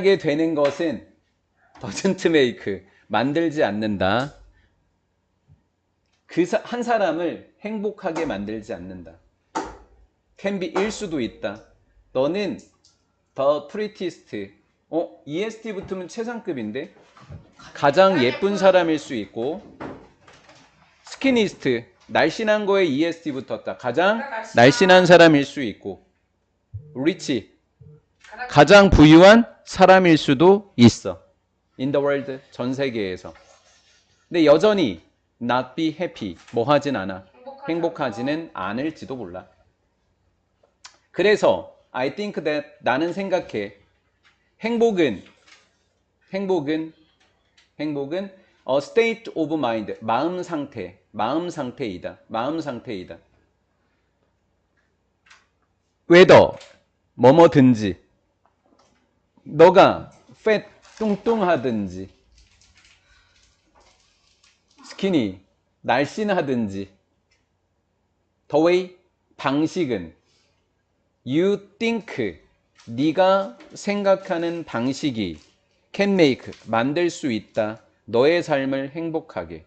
하게 되는 것은 doesn't make 만들지 않는다. 그 한 사람을 행복하게 만들지 않는다. be일 수도 있다. 너는 the prettiest. 어, EST 붙으면 최상급인데 가장 예쁜 사람일 수 있고 스키니스트 날씬한 거에 EST 붙었다. 가장 날씬한 사람일 수 있고 리치 가장 부유한 사람일 수도 있어. In the world 전 세계에서. 근데 여전히 not be happy 뭐 하진 않아. 행복하지는 않을지도 몰라. 그래서 I think that 나는 생각해. 행복은 행복은 행복은 a state of mind 마음 상태 마음 상태이다. 마음 상태이다. whether 뭐뭐든지 너가 fat 뚱뚱하든지 스키니 날씬하든지 way 방식은 you think 네가 생각하는 방식이 can make 만들 수 있다. 너의 삶을 행복하게.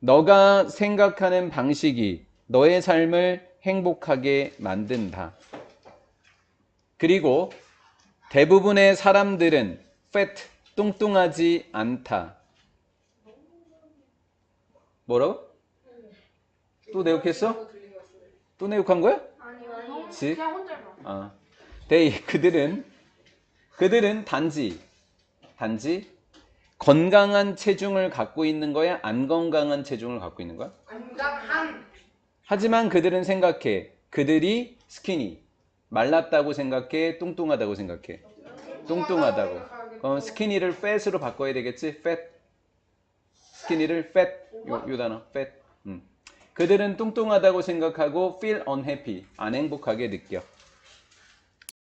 너가 생각하는 방식이 너의 삶을 행복하게 만든다. 그리고 대부분의 사람들은 fat 뚱뚱하지 않다. 뭐라고? 또 내욕했어? 또 내욕한 거야? 아니요. 그냥 혼자만. 아, they 그들은 그들은 단지 단지 건강한 체중을 갖고 있는 거야, 안 건강한 체중을 갖고 있는 거야? 건강한. 하지만 그들은 생각해. 그들이 스키니 말랐다고 생각해, 뚱뚱하다고 생각해. 뚱뚱하다고. 그럼 스키니를 fat으로 바꿔야 되겠지? fat. 스키니를 fat. 요, 요 단어 fat. 음. 그들은 뚱뚱하다고 생각하고 feel unhappy. 안 행복하게 느껴.